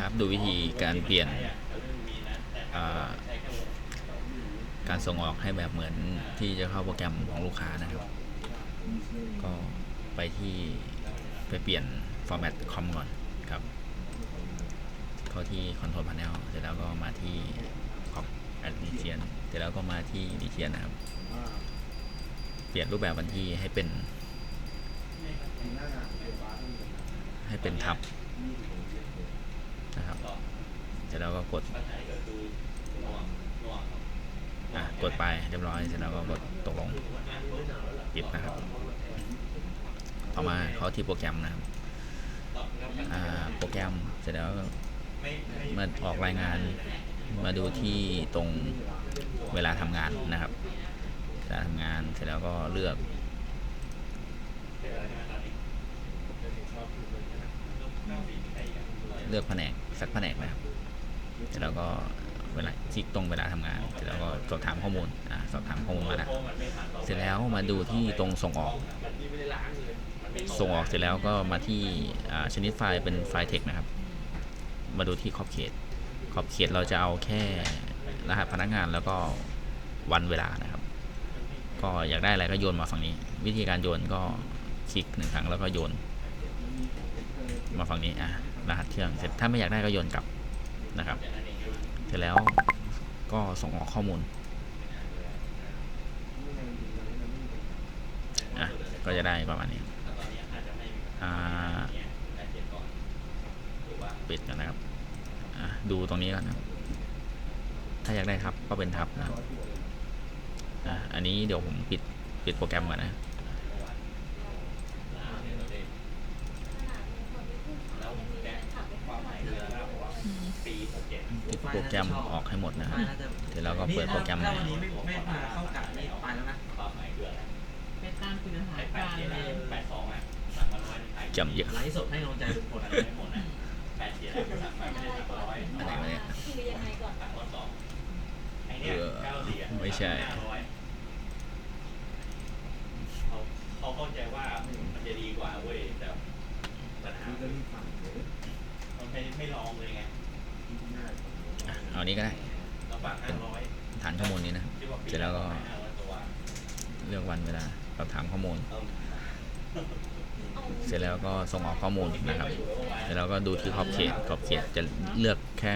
ครับ ดูวิธีการเปลี่ยนการส่งออกให้แบบเหมือนที่จะเข้าโปรแกรมของลูกค้านะครับ ก็ไปที่ไปเปลี่ยน format คอมก่อนครับเข้าที่ control panel เสร็จแล้วก็มาที่ cop add region เสร็จแล้วก็มาที่ region นะครับ เปลี่ยนรูปแบบวันที่ให้เป็น ให้เป็นทับ เสร็จแล้วก็กดอะกดไปเรียบร้อยเสร็จแล้วก็กดตกลงปิดนะครับต่อมาเขาที่โปรแกรมนะครับโปรแกรมเสร็จแล้วมาออกรายงานมาดูที่ตรงเวลาทำงานนะครับเวลาทำงานเสร็จแล้วก็เลือกเลือกแผนกสักแผนกนะครับ เสร็จแล้วก็เวลาคลิกตรงเวลาทำงานเสร็จแล้วก็สอบถามข้อมูลอ่าสอบถามข้อมูลมาแล้วเสร็จแล้วมาดูที่ตรงส่งออก ส่งออกเสร็จแล้วก็มาที่อ่าชนิดไฟล์เป็นไฟล์ text นะครับ มาดูที่ขอบเขต ขอบเขตเราจะเอาแค่รหัสพนักงานแล้วก็วันเวลานะครับ ก็อยากได้อะไรก็โยนมาฝั่งนี้ วิธีการโยนก็คลิกหนึ่งครั้งแล้วก็โยน มาฝั่งนี้อะรหัสเครื่องเสร็จถ้าไม่อยากได้ก็โยนกลับ นะครับ เสร็จแล้วก็ส่งออกข้อมูลอะก็จะได้ประมาณนี้อ่าปิดกันนะครับอะดูตรงนี้ก่อนนะถ้าอยากได้ทับก็เป็นทับนะอะอันนี้เดี๋ยวผมปิดปิดโปรแกรมก่อนนะ ปิดโป รแกรมออกให้หมดนะครับเสร็จแล้วก็เปิดโปรแกรมใหม่วันนี้ไม่ไม่มาเข้ากะนี่ไปแล้วนะไปตามคุณหาการเลยจำเยอะไลฟ์สดให้กำลังใจลุงพลอะไรวะเนี่ยคือยังไงก่อนเออไม่ใช่เขาเข้าใจว่ามันจะดีกว่าเว้ยแต่ปัญหามันไม่ไม่ลองเลยไงอะ เอานี้ก็ได้เราฝากห้าร้อยฐานข้อมูลนี้นะที่ว่าปีเสร็จแล้วก็ห้าร้อยตัวเลือกวันเวลาสอบถามข้อมูลเออเสร็จแล้วก็ส่งออกข้อมูลนะครับ เสร็จแล้วก็ดูที่ขอบเขตขอบเขตจะเลือกแค่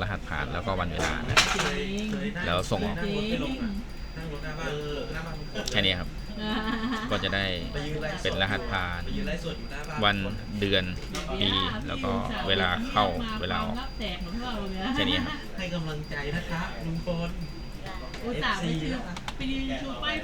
รหัสผ่านแล้วก็วันเวลานะเคยเคยนั่งแล้วส่งออกนั่งรถไปลงอะนั่งรถหน้าบ้านหน้าบ้านลุงพลแค่นี้ครับ ก็จะได้ไปยืนไลฟ์สดเป็นรหัสผ่านไปยืนไลฟ์สดอยู่หน้าบ้านวันเดือนปีแล้วก็เวลาเข้าเวลาออกรับแตกของเราเลยแค่นี้ครับให้กำลังใจนะคะลุงพลอุตส่าห์ไปซื้อไปยืนชูป้าย